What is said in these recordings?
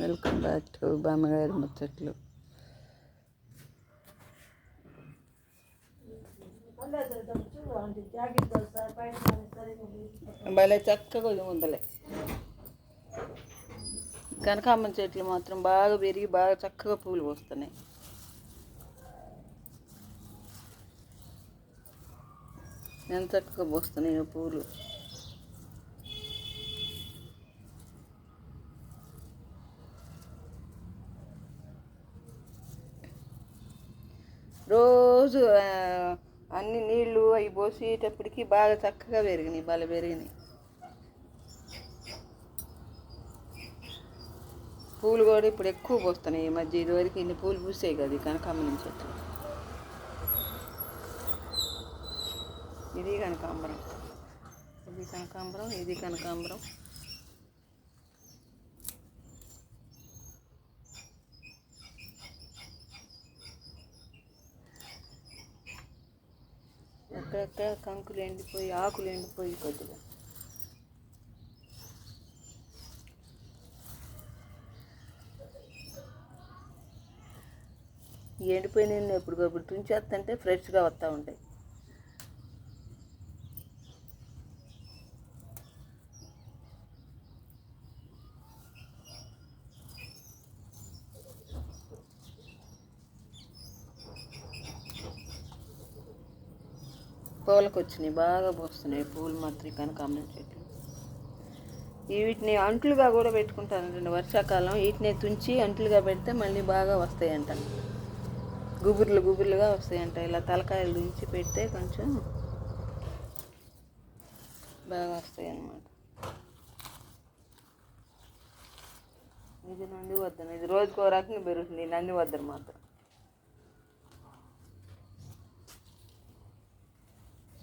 Welcome back to బామ్మగారి ముచ్చట్లు. భలే చక్కగా ఉందలే కనకాంబరం చెట్లు మాత్రం బాగా పెరిగి బాగా చక్కగా పూలు పోస్తున్నాయి. ఎంత చక్కగా పోస్తున్నాయో పూలు. రోజు అన్ని నీళ్ళు అవి పోసేటప్పటికి బాగా చక్కగా పెరిగినాయి బాగా పెరిగినాయి. పూలు కూడా ఇప్పుడు ఎక్కువ పోస్తున్నాయి ఈ మధ్య ఇదివరకు ఇన్ని పూలు పూసాయి కదా కనకాంబరం చెట్లు. ఇది కనకాంబరం. ఇది కనకాంబరం ఇది కనకాంబరం. అక్కడక్కడ కంకులు ఎండిపోయి ఆకులు ఎండిపోయి కొద్దిగా. ఈ ఎండిపోయిన ఎప్పటికప్పుడు తుంచేస్తుంటే ఫ్రెష్గా వస్తూ ఉంటాయి. పూలకు వచ్చినాయి బాగా పోస్తున్నాయి. పూలు మాత్రం కనకాంబరం చెట్లు. వీటిని అంట్లుగా కూడా పెట్టుకుంటాను వర్షాకాలం వీటిని తుంచి అంట్లుగా పెడితే మళ్ళీ బాగా వస్తాయంట. గుబుర్లు గుబుర్లుగా వస్తాయంట. ఇలా తలకాయలు తుంచి పెడితే కొంచెం బాగా వస్తాయి అన్నమాట ఇది నంది వద్దన. ఇది రోజుకో రకంగా పెరుగుతుంది. నంది వద్దరు మాత్రం.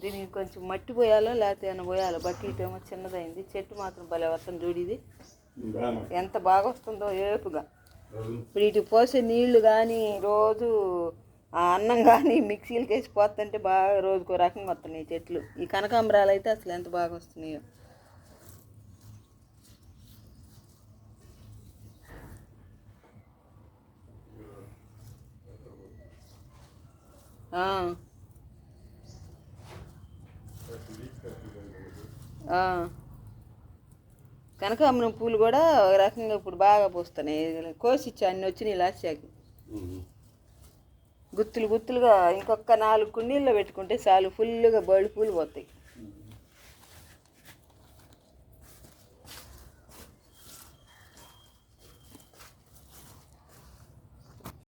దీనికి కొంచెం మట్టి పోయాలో లేకపోతే ఏమైనా పోయాలో? బట్టి ఇటేమో చిన్నదైంది. చెట్టు మాత్రం భలే వస్తుంది చూడు ఇది. ఎంత బాగా వస్తుందో ఏపుగా. ఇప్పుడు ఇటు పోసే నీళ్ళు కానీ రోజు ఆ అన్నం కానీ మిక్సీలకి వేసి పోతుంటే బాగా రోజుకో రకంగా వస్తున్నాయి చెట్లు. ఈ కనకాంబరాలు అయితే అసలు ఎంత బాగా వస్తున్నాయో. ఆ. కనకాంబరం పూలు కూడా ఒక రకంగా ఇప్పుడు బాగా పూస్తున్నాయి. కోసిచ్చా అన్ని వచ్చినాయి లాస్యాకి గుత్తులు గుత్తులుగా ఇంకొక నాలుగు కుండీల్లో పెట్టుకుంటే చాలు ఫుల్గా బళ్ళు పూలు పోతాయి.